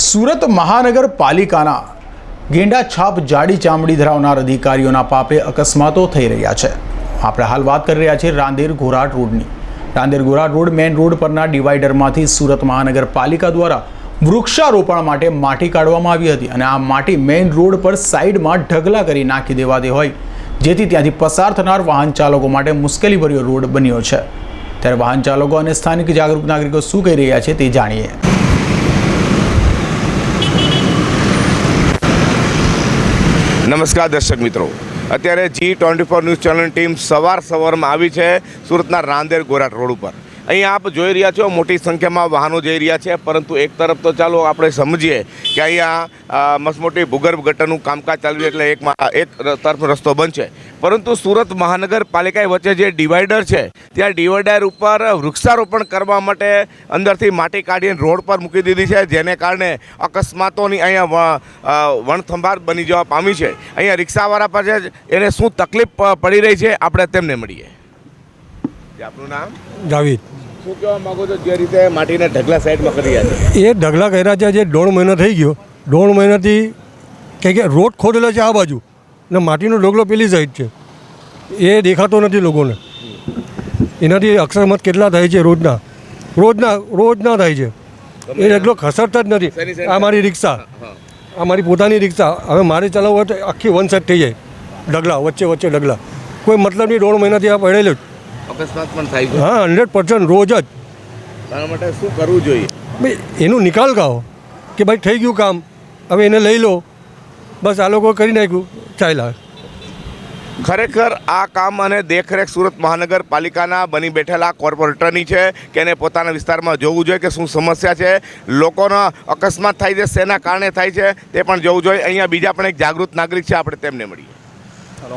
સુરત મહાનગરપાલિકાના ગેંડા છાપ જાડી ચામડી ધરાવનાર અધિકારીઓના પાપે અકસ્માતો થઈ રહ્યા છે. આપણે હાલ વાત કરી રહ્યા છીએ રાંદેર ઘોરાટ રોડની. Rander Ghorat road main road પરના ડિવાઈડરમાંથી સુરત મહાનગરપાલિકા દ્વારા વૃક્ષારોપણ માટે માટી કાઢવામાં આવી હતી અને આ માટી મેઇન રોડ પર સાઈડમાં ઢગલા કરી નાખી દેવાતી હોય, જેથી ત્યાંથી પસાર થનાર વાહન ચાલકો માટે મુશ્કેલીભર્યો રોડ બન્યો છે. ત્યારે વાહન ચાલકો અને સ્થાનિક જાગૃત નાગરિકો શું કહી રહ્યા છે તે જાણીએ. નમસ્કાર દર્શક મિત્રો. અત્યારે G twenty four news channel team સવાર સવારમાં આવી છે સુરતના રાંદેર ગોરાટ રોડ ઉપર. અહીં આપ જોઈ રહ્યા છો મોટી સંખ્યામાં વાહનો જઈ રહ્યા છે, પરંતુ એક તરફ તો ચાલો આપણે સમજીએ કે અહીંયા મસમોટી ભૂગર્ભ ગટરનું કામકાજ ચાલ્યું એટલે એક એક તરફ રસ્તો છે. પરંતુ સુરત મહાનગરપાલિકા વચ્ચે જે ડિવાઈડર છે ત્યાં ડિવાઈડર ઉપર વૃક્ષારોપણ કરવા માટે અંદરથી માટી કાઢીને રોડ પર મૂકી દીધી છે જેને કારણે અકસ્માતોની અહીંયા વણથંભાર બની જવા પામી છે. અહીંયા રિક્ષાવાળા પાસે એને શું તકલીફ પડી રહી છે આપણે તેમને મળીએ. જે આપનું નામ? જાવીદ. શું કહેવા માગો છો જે રીતે માટીના ઢગલા સાઈડમાં કરી રહ્યા છે? એ ઢગલા કર્યા છે જે દોઢ મહિનો થઈ ગયો. દોઢ મહિનાથી કે રોડ ખોદેલો છે આ બાજુ. ને માટીનો ઢગલો પેલી સાઈડ છે. એ દેખાતો નથી લોકોને. એનાથી અક્ષરમત કેટલા થાય છે રોજના? રોજના રોજના થાય છે. એ ઢગલો ખસરતા જ નથી. આ મારી રિક્ષા. આ મારી પોતાની રિક્ષા. હવે મારે ચલાવવું હોય તો આખી વન સેટ થઈ જાય. ઢગલા વચ્ચે વચ્ચે ઢગલા. કોઈ મતલબ નહીં દોઢ મહિનાથી આ પડેલો જ. અકસ્માત પણ થાય હા હંડ્રેડ પર્સન્ટ રોજ જ. તારા માટે શું કરવું જોઈએ? ભાઈ એનો નિકાલ કાઢો કે ભાઈ થઈ ગયું કામ. હવે એને લઈ લો. બસ આ લોકો કરી નાખ્યું. ચાલ્યા ખરેખર આ કામ અને દેખરેખ સુરત મહાનગરપાલિકાના બની બેઠેલા કોર્પોરેટરની છે કે એને પોતાના વિસ્તારમાં જોવું જોઈએ કે શું સમસ્યા છે લોકોનો અકસ્માત થાય છે શેના કારણે થાય છે તે પણ જોવું જોઈએ. અહીંયા બીજા પણ એક જાગૃત નાગરિક છે આપણે તેમને મળીએ.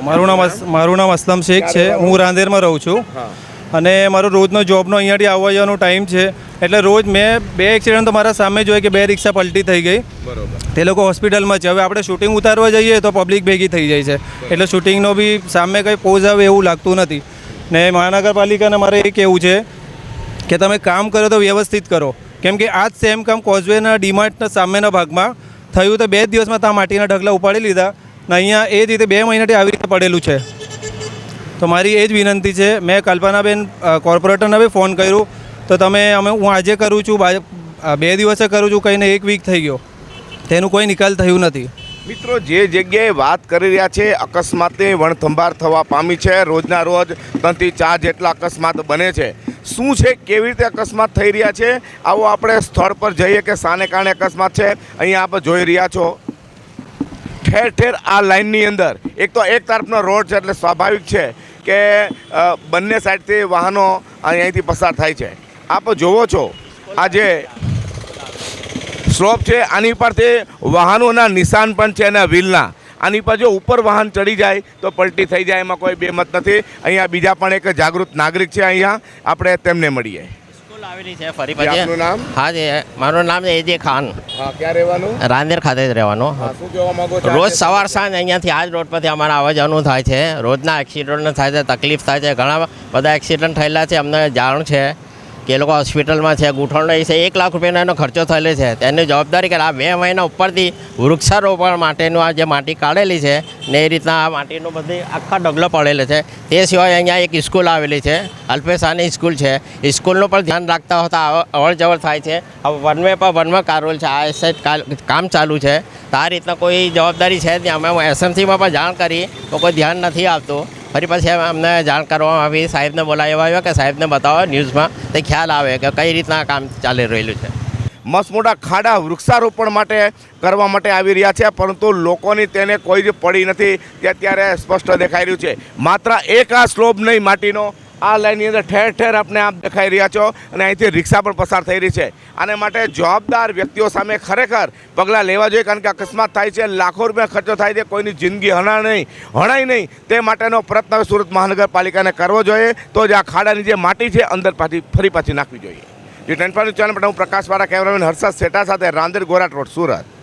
મારું નામ મારું નામ અસલમ શેખ છે. હું રાંદેરમાં રહું છું. હા. અને મારો રોજનો જોબનો અહીંયાથી આવવા જવાનો ટાઈમ છે. એટલે રોજ મેં બે એક્સિડન્ટ તો મારા સામે જોઈ કે બે રિક્ષા પલટી થઈ ગઈ. બરોબર. તે લોકો હોસ્પિટલમાં છે. હવે આપણે શૂટિંગ ઉતારવા જઈએ તો પબ્લિક ભેગી થઈ જાય છે. એટલે શૂટિંગનો બી સામે કંઈ પોઝ આવે એવું લાગતું નથી. ને મહાનગરપાલિકાને મારે એ કહેવું છે કે તમે કામ કરો તો વ્યવસ્થિત કરો. કેમ કે આ જ સેમ કામ કોઝવેના ડીમાર્ટના સામેના ભાગમાં થયું તો બે દિવસમાં ત્યાં માટીના ઢગલા ઉપાડી લીધા. ને અહીંયા એ જ રીતે બે મહિનાથી આવી રીતે પડેલું છે. તો મારી એ જ વિનંતી છે. મેં કલ્પનાબેન કોર્પોરેટરને બી ફોન કર્યું. તો તમે, અમે, હું આજે કરું છું બે દિવસે કરું છું, કહીને એક વીક થઈ ગયો. તેનું કોઈ નિકાલ થયું નથી. મિત્રો, જે જગ્યાએ વાત કરી રહ્યા છે, અકસ્માતે વણથંભાર થવા પામી છે. રોજના રોજ ત્રણથી ચાર જેટલા અકસ્માત બને છે. શું છે, કેવી રીતે અકસ્માત થઈ રહ્યા છે? આવો આપણે સ્થળ પર જઈએ કે શાને કારણે અકસ્માત છે. અહીંયા આપ જોઈ રહ્યા છો. ઠેર ઠેર આ લાઇનની અંદર. એક તો એક તરફનો રોડ છે, એટલે સ્વાભાવિક છે. કે બંને સાઈડથી વાહનો અહીંયાથી પસાર થાય છે. આપ જોવો છો આજે સ્લોપ છે, આની પરથી વાહનોના નિશાન પણ છે અને વ્હીલના. આની પર જો ઉપર વાહન ચડી જાય, તો પલટી થઈ જાય, એમાં કોઈ બેમત નથી. અહીંયા બીજા પણ એક જાગૃત નાગરિક છે અહીંયા. આપણે તેમને મળીએ. આવેલી છે ફરી પાછી. આપનું નામ? હા જી મારું નામ છે એજે ખાન. હા ક્યાં રહેવાનું? રાંદેર ખાતે જ રહેવાનું. હા, શું કહેવા માંગો છો? રોજ સવાર સાંજ અહીંયાથી આ જ રોડ પરથી અમારે આવવા જવાનું થાય છે. રોજના એક્સિડન્ટ થાય છે તકલીફ થાય છે ઘણા બધા એક્સિડન્ટ થયેલા છે અમને જાણ છે. કે એ લોકો હોસ્પિટલમાં છે ગૂંઠણનો એ છે, એક લાખ રૂપિયાનો એનો ખર્ચો થયેલો છે. તેની જવાબદારી કે આ બે મહિના ઉપરથી વૃક્ષારોપણ માટેનું આ જે માટી કાઢેલી છે ને એ રીતના આ માટીનું બધી આખા ડગલો પડેલો છે. તે સિવાય અહીંયા એક સ્કૂલ આવેલી છે અલ્પેશાની સ્કૂલ છે. સ્કૂલનું પણ ધ્યાન રાખતા હોતા અવર જવર થાય છે. વનવે પર વનવે કારોલ છે, આ સાઈડ કામ ચાલુ છે. તો આ રીતના કોઈ જવાબદારી છે ત્યાં અમે એસએમસીમાં પણ જાણ કરી, તો કોઈ ધ્યાન નથી આવતું. ફરી પછી અમને જાણ કરવામાં આવી. સાહેબને બોલાવ્યા આવ્યો કે સાહેબને બતાવો ન્યૂઝમાં તે ખ્યાલ આવે કે કઈ રીતના કામ ચાલી રહેલું છે. મસ્ત ખાડા વૃક્ષારોપણ માટે કરવા માટે આવી રહ્યા છે, પરંતુ લોકોની તેને કોઈ જ પડી નથી. તે અત્યારે સ્પષ્ટ દેખાઈ રહ્યું છે. માત્ર એક આ સ્લોબ નહીં, માટીનો આ લાઈનની અંદર ઠેર ઠેર આપણે આપ દેખાઈ રહ્યા છો અને અહીંથી રિક્ષા પણ પસાર થઈ રહી છે. આને માટે જવાબદાર વ્યક્તિઓ સામે ખરેખર પગલાં લેવા જોઈએ કારણ કે અકસ્માત થાય છે, લાખો રૂપિયા ખર્ચો થાય છે, કોઈની જિંદગી હણા નહીં, હણાય નહીં. તે માટેનો પ્રયત્ન સુરત મહાનગરપાલિકાને કરવો જોઈએ. તો જ આ ખાડાની જે માટી છે, અંદર પાછી, ફરી પાછી નાખવી જોઈએ. જે ટેન્ફાની ચેનલ પર હું પ્રકાશવાળા કેમેરામેન હર્ષદ શેટા સાથે રાંદેર ગોરાટ રોડ, સુરત.